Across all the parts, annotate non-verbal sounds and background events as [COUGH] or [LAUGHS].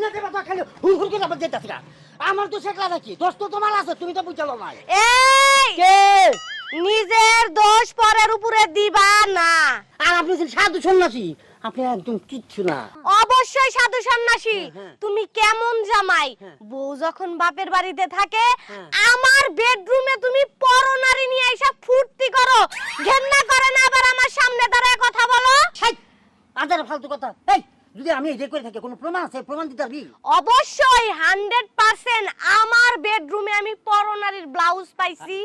আপনি দেবা খালি হুল করে আবার যেতেছি না আমার তো শেখলা নাকি? দোষ তো তোমার আছে তুমি তো বুঝালো না। এই! কে? নিজের দোষ পরের উপরে দিবা না। আর আপনি সাধু সন্ন্যাসী আপনি একদম কিচ্ছু না। অবশ্যই সাধু সন্ন্যাসী হ্যাঁ। তুমি কেমন জামাই? হ্যাঁ। বউ যখন বাপের বাড়িতে থাকে হ্যাঁ। আমার বেডরুমে তুমি পরনারী নিয়ে এসে ফুর্তি করো। ঘেন্না করে না আবার আমার সামনে দাঁড়ায় কথা বলো। আদার ফালতু কথা। এই! যদি আমি এই করে থাকি কোনো প্রমাণ আছে? প্রমাণ দিতে পারবি? অবশ্যই হান্ড্রেড পার্সেন্ট আমার বেডরুমে আমি পরনারীর ব্লাউজ পাইছি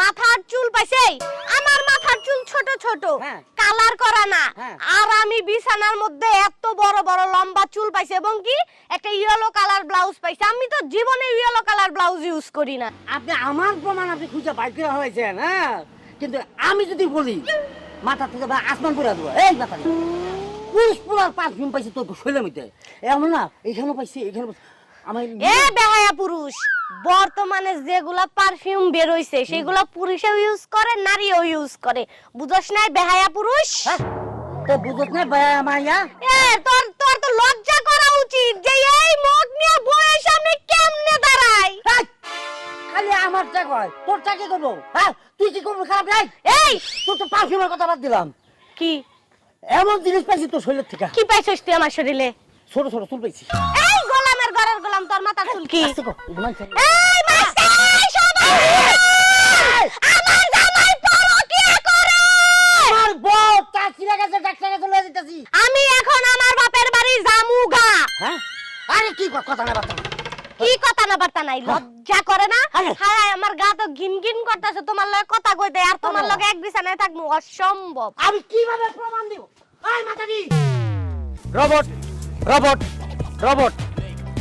মাথার চুল পাইছি। আমার মাথার চুল ছোট ছোট হ্যাঁ। কালার করা না। হ্যাঁ। আর আমি বিছানার মধ্যে এত বড় বড় লম্বা চুল পাইছি এবং কি একটা ইয়েলো কালার ব্লাউজ পাইছি। আমি তো জীবনে ইয়েলো কালার ব্লাউজ ইউজ করি না। আপনি আমার প্রমাণ আপনি খুঁজে বাইর করে হয়েছেন হ্যাঁ? কিন্তু আমি যদি বলি মাথা থেকে আসমান করে দেবো। এই মাথা পুরুষ পুরার পারফিউম পাইছি তোর শৈলের মধ্যে এমন না এখানেও পাইছি এখানে আমার এ বেহায়া পুরুষ বর্তমানে যেগুলা পারফিউম বের হইছে সেগুলা পুরুষও ইউজ করে নারীও ইউজ করে। বুঝছ নাই বেহায়া পুরুষ? হ্যাঁ? তো বুঝত না মাইয়া? এ তোর তোর তো লজ্জা করা উচিত যে এই মুখ নিয়ে বউয়ের সামনে কেমনে দাঁড়াই খালি আমার চা কয় তোর কি করব? হ্যাঁ তুই কি করব খারাপ? নাই এই! তোর তো পারফিউমের কথা বাদ দিলাম। কি? এমন জিনিস পাইছি তোর শরীরের থেকে। কি পাইছস তুই আমার শরীরে? ছোট ছোট চুল পাইছি এই গোলামের ঘরের গোলাম তোর মাথার চুল কি। এই মাস্টার সবাই! আমার জামাই পরকিয়া করে! আমার বউ চাকরিরা গেছে ডাক্তার কাছে লয়ে যেতেছি। আমি এখন আমার বাপের বাড়ি জামুগা। হ্যাঁ? আরে কি কথা না বার্তা? কি কথা না বার্তা নাই? লজ্জা করে না? আরে। হায় আমার গা তো গিন গিন করতেছে তোমার লগে কথা কইতে আর তোমার আরে। লগে এক বিছানায় থাকব অসম্ভব। আমি কীভাবে প্রমাণ দিব? মাথা দি robot robot robot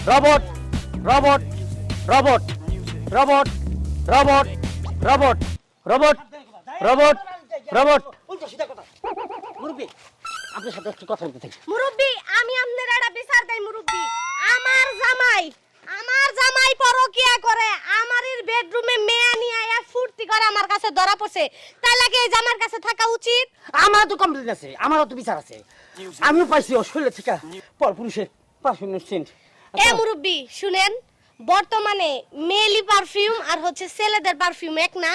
robot robot robot robot robot robot robot robot robot উল্টো সিধা কথা মুরব্বী আপনার সাথে একটু কথা বলতে থাকি মুরব্বি আমি আপনার একটা বিচার দেই মুরব্বি আমার জামাই আমার জামাই পরকিয়া করে আমারই বেডরুমে মেয়া নিয়ে আয়া ফুর্তি করে আমার কাছে ধরা পড়ছে। তাই লাগে এই জামার কাছে থাকা উচিত? আমার তো কমপ্লেন আছে আমারও তো বিচার আছে। আমিও পাইছি শরীরে থেকে পর পুরুষের পারফিউম সেন্ট। এ মুরব্বি শুনেন বর্তমানে মেলি পারফিউম আর হচ্ছে ছেলেদের পারফিউম এক না?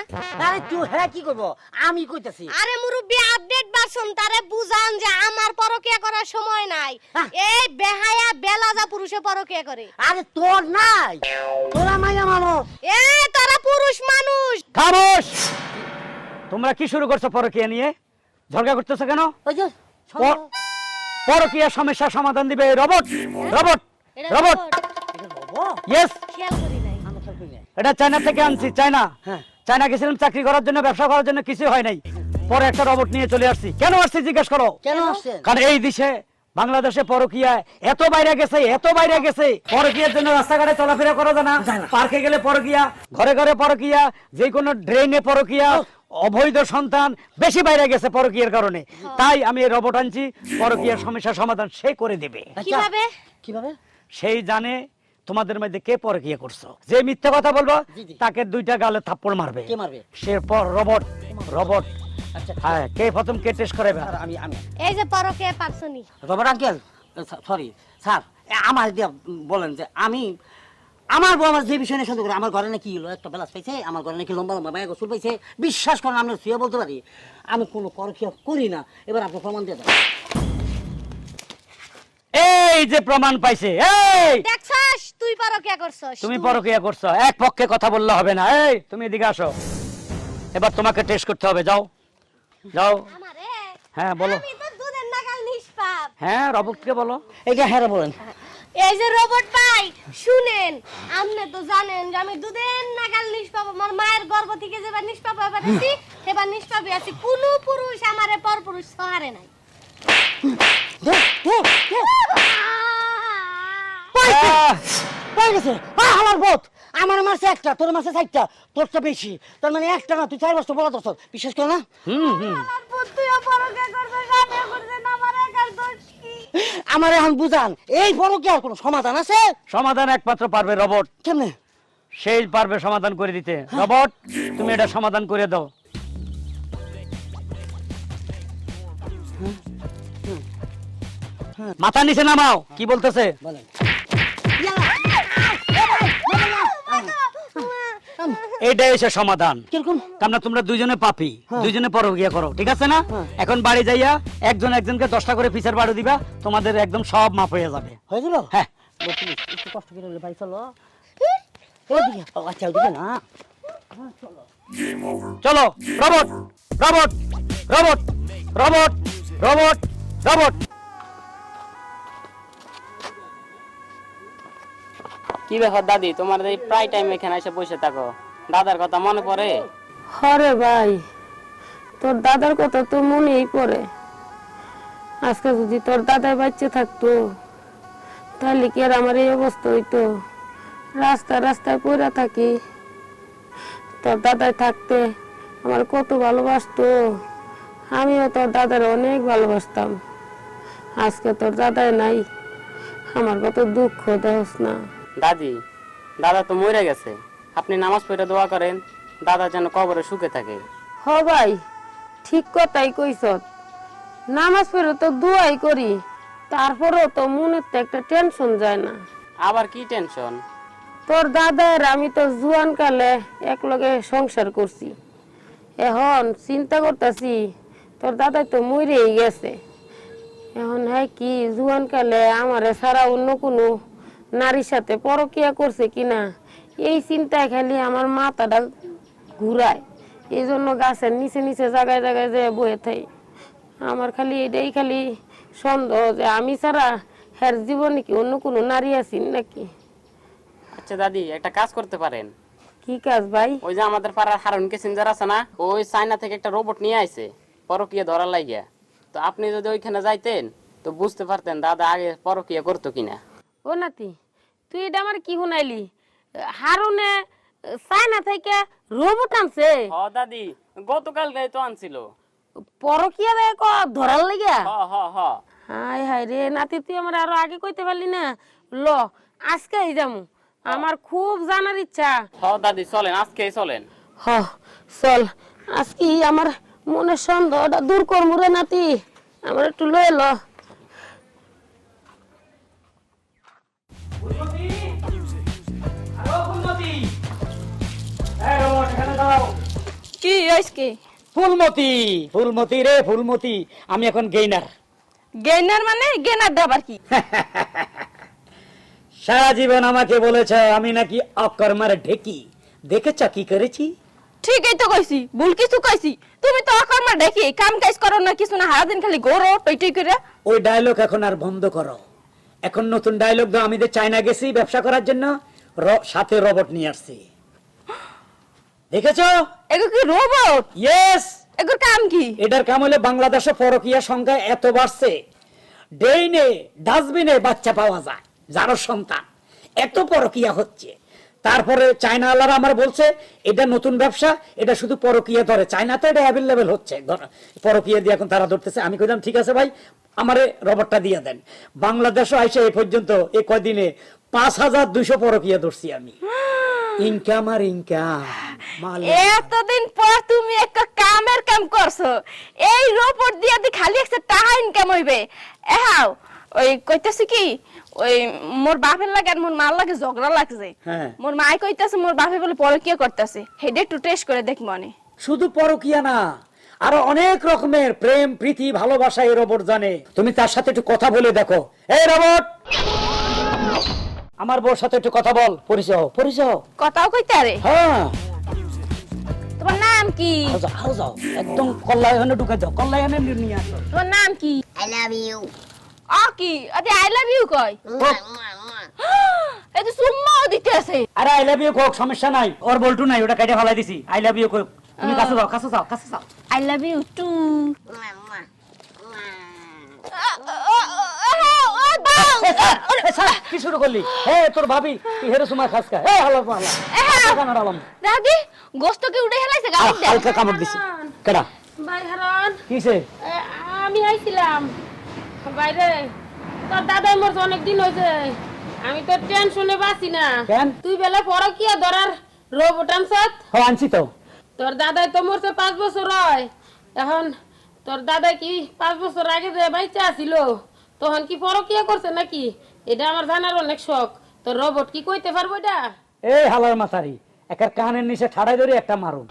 আরে তুই হ্যাঁ কি করব? আমি কইতাছি। আরে মুরব্বি আপডেট ভার্সন তারে বুঝান যে আমার পরকিয়া করার সময় নাই। হ্যাঁ। এই বেহায়া বেলাজা পুরুষে পরকিয়া করে। আরে তোর নাই। তোরা মাইয়া মানুষ এ তারা পুরুষ মানুষ। খামোশ! তোমরা কি শুরু করছ পরকিয়া নিয়ে? ঝগড়া করতেছো কেন? ওই যে পরকিয়া সমস্যার সমাধান দিবে এই রবট! রবট। রবট! ইয়েস খেয়াল করি নাই? আমি খেয়াল করি নাই। এটা চায়না থেকে আনছি চায়না হ্যাঁ। চায়না গেছিলাম চাকরি করার জন্য ব্যবসা করার জন্য কিছু হয় নাই। পরে একটা রবট নিয়ে চলে আসছি। কেন আসছি জিজ্ঞেস করো? কেন আসছেন? কারণ এই দেশে বাংলাদেশে পরকিয়া এত বাইরে গেছে এত বাইরে গেছে। পরকিয়ার জন্য রাস্তাঘাটে চলাফেরা করা যায় না। পার্কে গেলে পরকিয়া ঘরে ঘরে পরকিয়া যে কোনো ড্রেনে পরকিয়া অবৈধ সন্তান বেশি বাইরে গেছে পরকিয়ার কারণে। তাই আমি এই রবট আনছি পরকিয়ার সমস্যার সমাধান সে করে দেবে। আচ্ছা, কীভাবে? কীভাবে? সেই জানে তোমাদের মধ্যে কে পরকিয়া করছ? যে মিথ্যা কথা বলব জি, জি। তাকে দুইটা গালে থাপ্পড় মারবে। কে মারবে? সে পর রবট রবট। আচ্ছা হ্যাঁ কে প্রথম কে টেস্ট করাবে আমি আমি। এই যে পরকিয়া পারছনি রবট আঙ্কেল সরি স্যার আমার দিয়া বলেন যে আমি আমার বউ আমার যে বিষয় নিয়ে সন্দেহ করে আমার ঘরে নাকি হলো একটা বেলাস পাইছে আমার ঘরে নাকি লম্বা লম্বা মায়া গোসল পাইছে। বিশ্বাস করেন আমরা শুয়ে বলতে পারি আমি কোনো পরকিয়া করি না। এবার আপনি প্রমাণ দিয়ে দেন। এই যে প্রমাণ পাইছে এই! দেখছস তুই পরকিয়া করছস। তুমি। পরকিয়া করছ এক পক্ষে কথা বললে হবে না এই! তুমি এদিকে আসো। এবার তোমাকে টেস্ট করতে হবে যাও। যাও। হ্যাঁ, বলো। আমি তো দুধের নাগাল নিষ্পাপ। হ্যাঁ রবটকে বলো। এইটা হ্যাঁ রে বলেন। এই যে রোবট ভাই শুনেন আপনি তো জানেন যে আমি দুধের নাগাল নিষ্পাপ আমার মায়ের গর্ভ থেকে যেবার নিষ্পাপ হয়ে আছি সেবার নিষ্পাপই আছি। কোনো পুরুষ আমারে পর পুরুষ সহারে নাই। আমার বোধ আমার মাসে একটা তোর মাসে চারটা তোরটা বেশি তার মানে একটা না তুই চার বছর বলা তোর বিশ্বাস কর না আমার এখন বুঝান এই বড় কি আর কোনো সমাধান আছে সমাধান একমাত্র পারবে রবট। কেমনে? সেই পারবে সমাধান করে দিতে। রবট তুমি এটা সমাধান করে দাও। মাথা নিচে নামাও কি বলতেছে? বলেন। এইটাই এসে সমাধান। কীরকম? আমরা তোমরা দুজনে পাপি দুজনে পরকিয়া করো ঠিক আছে না? এখন বাড়ি যাইয়া একজন একজনকে দশটা করে পিসের বাড়ি দিবা তোমাদের একদম সব মাপ হয়ে যাবে। হয়ে। গেল হ্যাঁ একটু কষ্ট করে হলে বাড়ি চলো। আচ্ছা না। চলো robot robot robot robot robot robot. কি ব্যাপার দাদি? তোমার এই প্রায় টাইম এখানে এসে বসে থাকো। দাদার কথা মনে পড়ে? হরে ভাই, তোর দাদার কথা তো মনেই পড়ে। আজকে যদি তোর দাদার বাচ্চা থাকতো, তাহলে কি আর আমার এই অবস্থা হইতো? রাস্তায় রাস্তায় পড়ে থাকি। তোর দাদায় থাকতে আমার কত ভালোবাসতো। আমিও তোর দাদার অনেক ভালোবাসতাম। আজকে তোর দাদাই নাই। আমার কত দুঃখ দেহস না। দাদি দাদা তো মরে গেছে। আপনি নামাজ পড়ে দোয়া করেন দাদা যেন কবরে সুখে থাকে। হ ভাই ঠিক কথাই কইস নামাজ পড়ে তো দুয়াই করি তারপরেও তো মনের তো একটা টেনশন যায় না। আবার কি টেনশন তোর দাদার আমি তো জুয়ান কালে একলগে সংসার করছি। এখন চিন্তা করতেছি তোর দাদা তো মরেই গেছে। এখন হ্যাঁ কি জুয়ান কালে আমারে ছাড়া অন্য কোনো নারীর সাথে পরকিয়া করছে কিনা এই চিন্তায় খালি আমার মাথাটা ঘুরায়। এই জন্য গাছের নিচে নিচে জায়গায় জায়গায় যে বয়ে থাই। আমার খালি এটাই খালি সন্দেহ যে আমি ছাড়া হ্যার জীবনে কি অন্য কোনো নারী আছি নাকি? আচ্ছা দাদি একটা কাজ করতে পারেন। কি কাজ ভাই? ওই যে আমাদের পাড়ার হারুন কেসেঞ্জার আছে না ওই চায়না থেকে একটা রোবট নিয়ে আইছে পরকিয়া ধরার লাগিয়া। তো আপনি যদি ওইখানে যাইতেন তো বুঝতে পারতেন দাদা আগে পরকিয়া করতো কিনা। ও নাতি তুই এটা আমার কি শুনাইলি? হারুনে চায়না থেকে রোবট আনছে। হ দাদি গতকাল তো আনছিল। পরকিয়া দেখ ধরার লাগিয়া? হ হ হ। হাই হাই রে নাতি তুই আমার আরও আগে কইতে পারলি না। ল আজকে যামু। আমার খুব জানার ইচ্ছা। হ দাদি চলেন আজকেই চলেন। হ চল। আজকে আমার মনের সন্দেহটা দূর করমু রে নাতি। আমার একটু লয়ে ল। কি আজকে ফুলমতি ফুলমতি রে ফুলমতি আমি এখন গেইনার। গেনার মানে গেনার দাবার কি? [LAUGHS] সারা জীবন আমাকে বলেছে আমি নাকি অকর্মার ঢেকি। দেখেছ কি করেছি? ঠিকই তো কইছি ভুল কিছু কইছি। তুমি তো অকর্মা দেখি কাম কাজ করো না কিছু না সারাদিন খালি গরো টই টই করে। ওই ডায়লগ এখন আর বন্ধ করো। এখন নতুন ডায়লগ দাও। আমি যে চায়না গেছি ব্যবসা করার জন্য সাথে রবট নিয়ে আসছি। দেখেছ? এগুলো কি রোবট ইয়েস এগুলোর কাম কি? এটার কাম হলে বাংলাদেশে পরকীয়া সংখ্যা এত বাড়ছে ডেইনে ডাস্টবিনে বাচ্চা পাওয়া যায় যারও সন্তান। এত পরকীয়া হচ্ছে। তারপরে চায়না আল্লাহরা আমার বলছে এটা নতুন ব্যবসা এটা শুধু পরকীয়া ধরে। চায়নাতে এটা অ্যাভেলেবেল হচ্ছে। পরকীয়া দিয়ে এখন তারা ধরতেছে। আমি কইলাম ঠিক আছে ভাই আমারে রবটটা দিয়ে দেন। বাংলাদেশও আইসে এই পর্যন্ত এই কদিনে পাঁচ হাজার দুইশো পরকীয়া ধরছি আমি। ইনকাম আর ইনকাম এতদিন পর তুমি একটা কামের কাম করছ। এই রোবট দিয়ে দি খালি একটা টাকা ইনকাম হইবে। এহাও ওই কইতাছি কি ওই মোর বাপের লাগে আর মোর মার লাগে ঝগড়া লাগছে। হ্যাঁ। মোর মাই কইতাছে মোর বাপে বলে পরকিয়া করতেছে। হেডে একটু টেস্ট করে দেখ মনে। শুধু পরকিয়া না আরও অনেক রকমের প্রেম প্রীতি ভালোবাসা এই রোবট জানে। তুমি তার সাথে একটু কথা বলে দেখো। এই রোবট! আমার বউর সাথে একটু কথা বল পরিচয় হও, পরিচয় হও। কথাও কইতে আরে? হ্যাঁ। তোমার নাম কি? আরও যাও, আরও যাও একদম কল্যাণে ঢুকে যাও কল্যাণে নিয়ে আসো। তোমার নাম কি? I love you. অ কি? আরে আই লাভ ইউ কই? [GASPS] এই তো সুম্মাও দিতে আছে আরে আই লাভ ইউ কোক সমস্যা নাই ওর বলটু নাই ওটা কেটে ফেলাই দিছি। আই লাভ ইউ কোক তুমি কাছে যাও কাছে যাও কাছে যাও। আই লাভ ইউ টু তোর ভাবি কা দাদি আমি তোর মোর অনেক দিন আমি টেনশনে না তুই বেলা আনছি তো তোর দাদাই তো মরছে পাঁচ বছর হয় এখন তোর দাদাই কি পাঁচ বছর আগে যে বাচ্চা ছিল তখন কি পরকিয়া করছে নাকি? এটা আমার জানার অনেক শখ। তো রোবট কি কইতে পারব এটা? এই হালার মাথারি, একার কানের নিচে ঠাড়াই ধরে একটা মারুন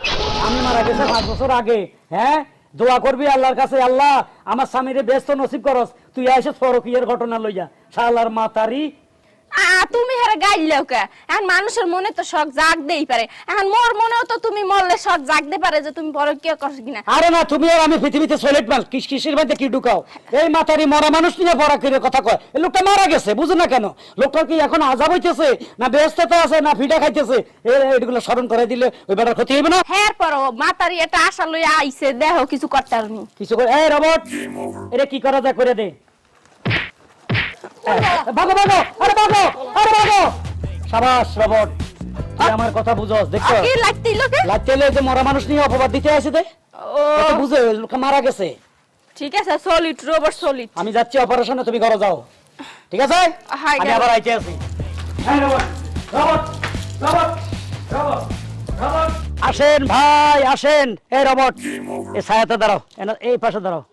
আমি মারা গেছে পাঁচ বছর আগে হ্যাঁ? দোয়া করবি আল্লাহর কাছে, আল্লাহ, আমার স্বামীরে ব্যস্ত নসিব করস। তুই আইসে সরকিয়ার ঘটনা লইয়া। শালার মাতারি তুমি হেরে গাইলেও কে? এখন মানুষের মনে তো শখ জাগতেই পারে। এখন মোর মনেও তো তুমি মরলে শখ জাগতে পারে যে তুমি পরকিয়া করছ কিনা। আরে না তুমি আর আমি পৃথিবীতে সলিড মাল কিস কিসের মধ্যে কি ঢুকাও? এই মাতারি মরা মানুষ নিয়ে পড়া করে কথা কয়। এই লোকটা মারা গেছে বুঝো না কেন? লোকটা কি এখন আজাব হইতেছে? না ব্যস্ততা আছে না ফিটা খাইতেছে? এ- এগুলো স্মরণ করে দিলে ওই বেটার ক্ষতি হইবে না? হ্যাঁ পরো মাতারি এটা আশা লইয়া আইছে দেখো কিছু করতে পারনি। কিছু করে এই রবট! এটা কি করা যায় করে দে। ভাগো ভাগো আরে ভাগো আরে ভাগো সাবাস রবট তুই আমার কথা কি লোকে লাগতে যে মরা মানুষ নিয়ে অপবাদ দিতে আসে ও বুঝে লোকটা মারা গেছে ঠিক আছে সলিড সলিড আমি যাচ্ছি অপারেশনে তুমি ঘরে যাও ঠিক আছে আমি। আবার আইতে। আসেন ভাই, আসেন এই রবট এই ছায়াতে দাঁড়াও এই পাশে দাঁড়াও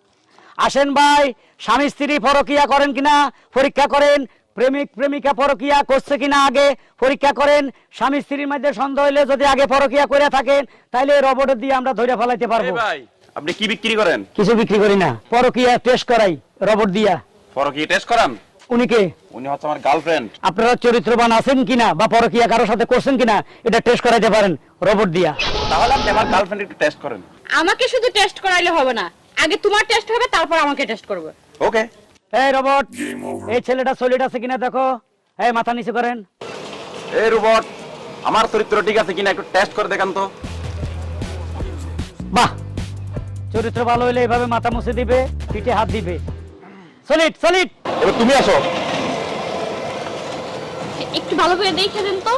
আসেন ভাই স্বামী স্ত্রী পরকিয়া করেন কিনা পরীক্ষা করেন প্রেমিক প্রেমিকা পরকিয়া করছে কিনা আগে পরীক্ষা করেন স্বামী স্ত্রীর মধ্যে সন্দেহ হইলে যদি আগে পরকিয়া করে থাকেন তাহলে এই রবটের দিয়ে আমরা ধরে ফেলাইতে পারব। ভাই আপনি কি বিক্রি করেন? কিছু বিক্রি করি না পরকিয়া টেস্ট করাই রবট দিয়া। পরকি টেস্ট করান? উনিকে উনি হচ্ছে আমার গার্লফ্রেন্ড আপনারা চরিত্রবান আছেন কিনা বা পরকিয়া কারোর সাথে করছেন কিনা এটা টেস্ট করাইতে পারেন রবট দিয়া। তাহলে আপনি আমার গার্লফ্রেন্ড টেস্ট করেন। আমাকে শুধু টেস্ট করাইলে হবে না আগে তোমার টেস্ট হবে তারপর আমাকে টেস্ট করবে। ওকে এই রবট এই ছেলেটা সলিড আছে কিনা দেখো। এই মাথা নিচু করেন। এই রোবট আমার চরিত্র ঠিক আছে কিনা একটু টেস্ট করে দেখান তো। বাহ! চরিত্র ভালো হইলে এইভাবে মাথা মুছে দিবে পিঠে হাত দিবে। সলিড সলিড এবার তুমি আসো। একটু ভালো করে দেখে দেন তো।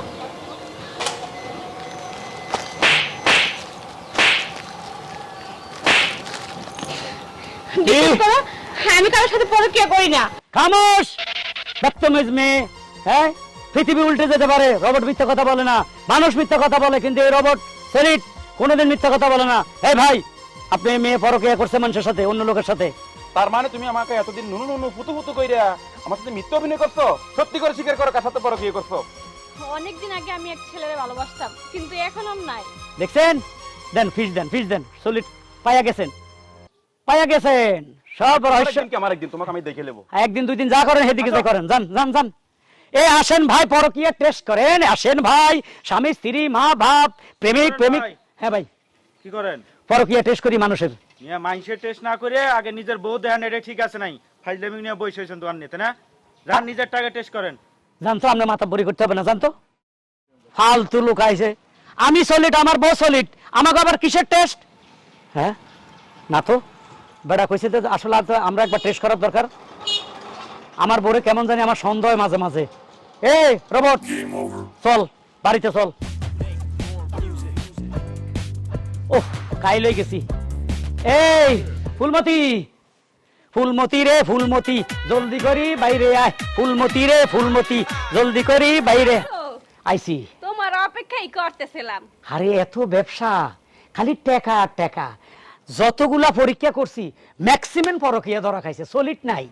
বিশ্বাস করো, হ্যাঁ, আমি কারোর সাথে পরকিয়া করি না। খামোশ! বদতমিজ মেয়ে হ্যাঁ? পৃথিবী উল্টে যেতে পারে রবট মিথ্যা কথা বলে না। মানুষ মিথ্যা কথা বলে কিন্তু এই রবট সলিড কোনোদিন মিথ্যা কথা বলে না। এই ভাই আপনি মেয়ে পরকিয়া করছে মানুষের সাথে অন্য লোকের সাথে। তার মানে তুমি আমাকে এতদিন নুনু নুনু ফুতু ফুতু কইরা আমার সাথে মিথ্যা অভিনয় করছ? সত্যি করে স্বীকার করো কার সাথে পরকি করছ? অনেকদিন আগে আমি এক ছেলেরে ভালোবাসতাম কিন্তু এখন আর নাই। দেখছেন? দেন ফিস দেন ফিস দেন। সলিড পাইয়া গেছেন। পাইয়া গেছেন। সব রহস্য আমার একদিন? তোমাকে আমি দেখে নেব। একদিন দুই দিন যা করেন সেদিকে যা করেন। যান যান যান। এ আসেন ভাই পরকিয়া টেস্ট করেন। আসেন ভাই স্বামী স্ত্রী মা বাপ প্রেমিক প্রেমিক হ্যাঁ ভাই। কি করেন? পরকিয়া টেস্ট করি মানুষের। মাইন্ডসেট টেস্ট না করে আগে নিজের বউ দেখান এটা ঠিক আছে নাই? ফাইজলামি নিয়ে বসে হয়েছেন দোকান নিতে না? যান নিজের টাকা টেস্ট করেন। জানতো আপনার মাথা বড়ি করতে হবে না জানতো ফালতু লোক আইছে। আমি সলিড আমার বউ সলিড আমাকে আবার কিসের টেস্ট? হ্যাঁ না তো। বেড়া কইছে তো আসলে আর তো আমরা একবার টেস্ট করার দরকার। আমার বউরে কেমন জানি আমার সন্দেহ হয় মাঝে মাঝে। এ রবট চল বাড়িতে চল। ওহ কাই লই গেছি। এই ফুলমতি ফুলমতি রে ফুলমতি জলদি করি বাইরে আয়। ফুলমতি রে ফুলমতি জলদি করি বাইরে। আইছি। তোমার অপেক্ষাই করতেছিলাম। আরে এত ব্যবসা খালি টাকা আর টাকা। যতগুলা পরীক্ষা করছি ম্যাক্সিমাম পরকিয়া ধরা খাইছে সলিড নাই।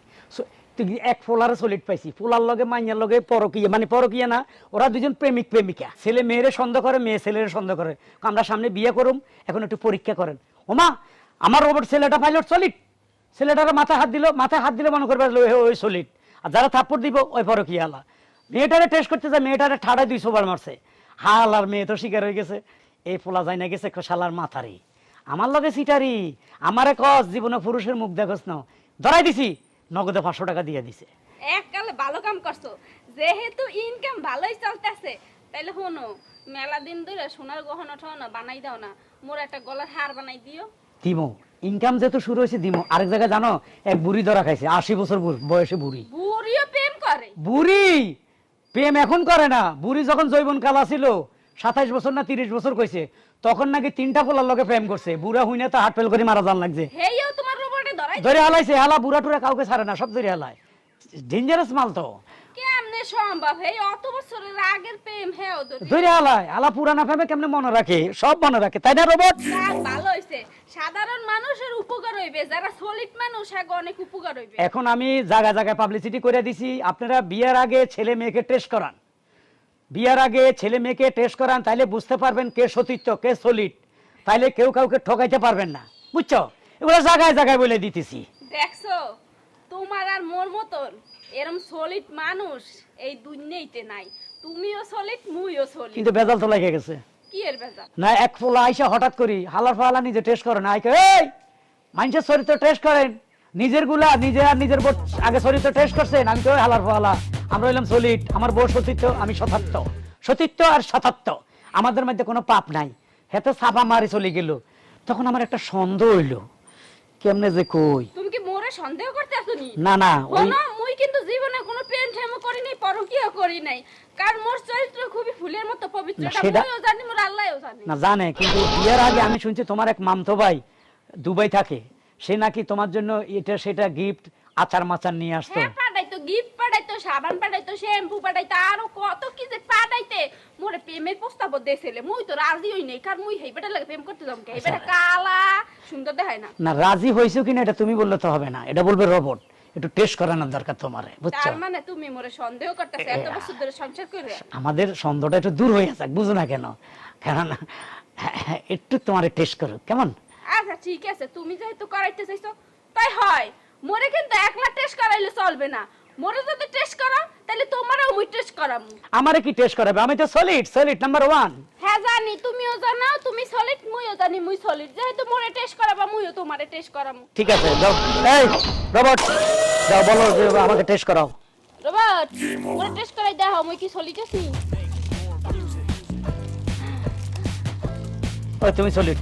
এক ফোলারে সলিড পাইছি, ফোলার লগে, মাইয়ার লগে পরকিয়া মানে পরকিয়া না, ওরা দুজন প্রেমিক, প্রেমিকা। ছেলে মেয়েরে সন্দেহ করে, মেয়ে ছেলের সন্দেহ করে। আমরা সামনে বিয়ে করুম, এখন একটু পরীক্ষা করেন। ওমা, আমার রোবট ছেলেটা পাইলট সলিড ছেলেটার মাথায় হাত দিল, মাথায় হাত দিলে মনে করবে ওই- সলিড আর যারা থাপ্পড় দিব, ওই পরকিয়া আলা মেয়েটারে টেস্ট করতে যায়, মেয়েটারে ঠাড়ায় দুইশো বার মারছে। হাল আর মেয়ে তো শিকার হয়ে গেছে। এই ফোলা যায় না গেছে শালার মাথারি আমার লগে সিটারি আমারে কস জীবনে পুরুষের মুখ দেখস না। ধরাই দিছি নগদে পাঁচশো টাকা দিয়ে দিছে। এককালে ভালো কাম করছ। যেহেতু ইনকাম ভালোই চলতেছে তাইলে শোনো মেলা দিন ধরে সোনার গহনা টহনা বানাই দাও না। মোর একটা গলার হার বানাই দিও। দিমো ইনকাম যেহেতু শুরু হয়েছে দিমো। আরেক জায়গায় জানো এক বুড়ি ধরা খাইছে আশি বছর বয়সে বুড়ি। বুড়িও প্রেম করে। বুড়ি? প্রেম এখন করে না। বুড়ি যখন জৈবন কাল ছিল সাতাইশ বছর না তিরিশ বছর কইছে তখন নাকি তিনটা পোলার লগে প্রেম করছে। বুড়া হুইনা তো হাট ফেল করে মারা যান লাগছে। হেইও তোমার রোবটে ধরাই ধরে হালাইছে হালা বুড়া টুরা কাউকে ছাড়ে না সব ধরে হালায়। ডেঞ্জারাস মাল তো। কেমনে সম্ভব হেই অত বছরের আগের প্রেম হেও ধরে। হালায়। হালা পুরানা প্রেমে কেমনে মনে রাখে? সব মনে রাখে তাই না রোবট? ভালো হইছে। সাধারণ মানুষের উপকার হইবে যারা সলিড মানুষ অনেক উপকার হইবে। এখন আমি জায়গায় জায়গায় পাবলিসিটি করে দিছি। আপনারা বিয়ের আগে ছেলে মেয়েকে টেস্ট করান। বিয়ার আগে ছেলে মেয়েকে টেস্ট করান তাইলে বুঝতে পারবেন কে সতীর্থ কে সলিড তাইলে কেউ কাউকে ঠকাইতে পারবেন না। বুঝছ? এগুলো জায়গায় জায়গায় বলে দিতেছি। দেখছ? তোমার আর মোর মতন এরম সলিড মানুষ এই দুনিয়াইতে নাই। তুমিও সলিড মুইও সলিড কিন্তু বেজাল তো লেগে গেছে। কি এর বেজা না এক ফোলা আইসা হঠাৎ করি হালার ফালা নিজে টেস্ট করে না আইকে এই মানুষের চরিত্র টেস্ট করেন। নিজেরগুলা নিজে আর নিজের আগে চরিত্র টেস্ট করছেন আমি তো হালার ফালা। আমরা হইলাম সলিড আমার বউ সতীর্থ আমি সতাত্য সতীর্থ আর সতাত্য আমাদের মধ্যে কোনো পাপ নাই। হেতে সাপা মারি চলে গেল। তখন আমার একটা সন্দেহ হইল। কেমনে যে কই? তুমি কি মোরে সন্দেহ করতে আসনি? না না ওই মুই কিন্তু জীবনে কোনো প্রেম ঠেমও করি নাই পরকিয়া করি নাই। কারণ মোর চরিত্র খুবই ফুলের মতো পবিত্র। এটা সেটা- জানি মোর আল্লাহও জানে। না জানে কিন্তু বিয়ের আগে আমি শুনছি তোমার এক মামতো ভাই দুবাই থাকে। সে নাকি তোমার জন্য এটা সেটা গিফট আচার মাচার নিয়ে আসতো। হ্যাঁ পাঠাইতো গিফট পাঠাইতো সাবান পাঠাইতো শ্যাম্পু পাঠাইতো আরও কত কি যে পাঠাইতে। মোরে প্রেমের প্রস্তাব দিয়েছিলে। মুই তো রাজি হই নাই কারণ মুই হেইবেটা লাগে প্রেম করতে যাম কে? হেইবেটা কালা সুন্দর দেখায় না। না রাজি হয়েছো কিনা এটা তুমি বললে তো হবে না। এটা বলবে রোবট। একটু টেস্ট করানোর দরকার তোমার বুঝছ? তার মানে তুমি মোরে সন্দেহ করতেছ এত বছর ধরে সংসার করে? আমাদের সন্দেহটা একটু দূর হয়ে যাক বুঝো না কেন? কারণ একটু তোমার টেস্ট করো কেমন? আচ্ছা ঠিক আছে। তুমি যেহেতু করাইতে চাইছো তাই হয়। মোরে কিন্তু একলা টেস্ট করাইলে চলবে না। মোরে যদি টেস্ট করো তাহলে তোমারও মুই টেস্ট করামু। আমারে কি টেস্ট করাবে? আমি তো সলিড সলিড নাম্বার ওয়ান হ্যাঁ জানি তুমিও জানো তুমি সলিড মুইও জানি মুই সলিড যেহেতু মোরে টেস্ট করাবা মুইও তোমারে টেস্ট করামু। ঠিক আছে যাও। এই রোবট যাও বলো যে আমাকে টেস্ট করাও। রবার্ট মোরে টেস্ট করাই দেখো মুই কি সলিড আছি? ওই তুমি সলিড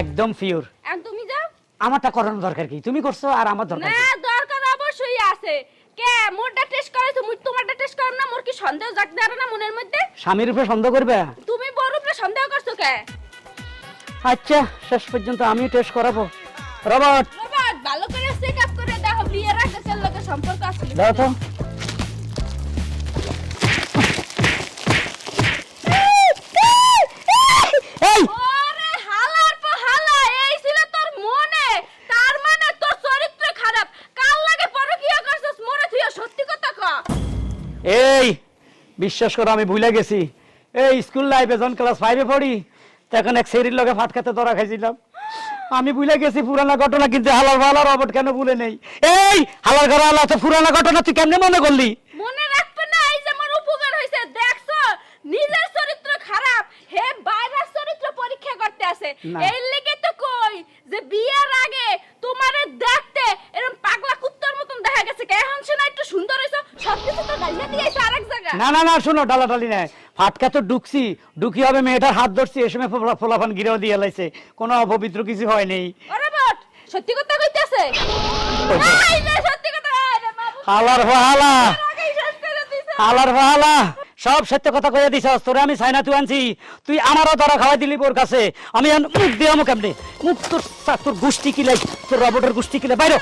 একদম পিওর এখন তুমি যাও। আমারটা করানো দরকার কি? তুমি করছ আর আমার দরকার না দরকার অবশ্যই আছে। কে মোরটা টেস্ট করাইছো? মুই তোমারটা টেস্ট করো না মোর কি সন্দেহ জাগতে আর না মনের মধ্যে? স্বামীর উপরে সন্দেহ করবে? তুমি বড় উপরে সন্দেহ করছ কে? আচ্ছা শেষ পর্যন্ত আমি টেস্ট করাবো। রবার্ট! রবার্ট ভালো করে চেক আপ করে দেখো বিয়ের আগে সেল লগে সম্পর্ক আছে দাও তো। বিশ্বাস করো আমি ভুলে গেছি। এই স্কুল লাইফে যখন ক্লাস ফাইভে পড়ি তখন এক সেরির লগে ভাত খেতে ধরা খাইছিলাম। আমি ভুলে গেছি পুরানা ঘটনা কিন্তু হালার ভালার রবট কেন ভুলে নেই? এই হালার ঘর হালা তো পুরানা ঘটনা তুই কেমনে মনে করলি? মনে রাখবে না এই যে আমার উপকার হইছে দেখছ? নিজের চরিত্র খারাপ হে বাইরের চরিত্র পরীক্ষা করতে আসে। এই লেগে তো কই যে বিয়ের আগে তোমারে দেখতে এরকম পাগলা কুত্তার মতন দেখা গেছে কে এখন শোনা একটু সুন্দর হইছো সবকিছু তো গাইয়া দিয়েছে আরেক জায়গা না না না শোনো ডালাডালি নাই। ফাটকা তো ঢুকছি ঢুকি হবে মেয়েটার হাত ধরছি এ সময় ফোলা- ফোলাফান গিরেও দিয়ে লাইছে। কোনো অপবিত্র কিছু হয় নেই। সত্যি কথা কইতেছে? সত্যি কথা হালার দিছে। হালার ভালা। সব সত্য কথা কইয়া দিছ তোরে আমি সাইনা তুই আনছি। তুই আমারও ধরা খাওয়াই দিলি ওর কাছে। আমি মুখ দিয়ে আমুক এমনি মুখ তোর তোর গোষ্ঠী কিলাই তোর রবটের গোষ্ঠী কিলাই বাইর।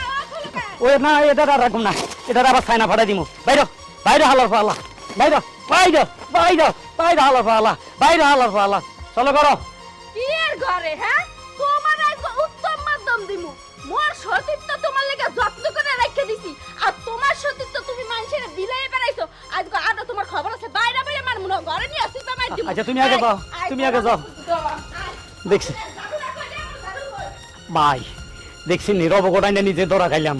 ও না এটা রাখুন না। এটা আবার সাইনা ফাটাই দিমু। বাইর বাইরে হালার ভালা। বাইর বাইর বাইর বাইর হালার ভালা বাইরে হালার ভালা চলো করো। কি এর ঘরে হ্যাঁ? তোমার আজকে উত্তম মাধ্যম দিমু। মোর সতীত্ব তোমার লেগে যত্ন করে রেখে দিছি। আর তোমার সতীত্ব তুমি মানুষের বিলাই বেড়াইছো। আজকে আরও তোমার খবর আছে বাইরে বাইরে আমার মনে ঘরে নিয়ে আসি তোমার দিমু। আচ্ছা, তুমি আগে যাও, তুমি আগে যাও। দেখছি। বাই দেখছি নীরব গোটাই নিজে ধরা খাইলাম।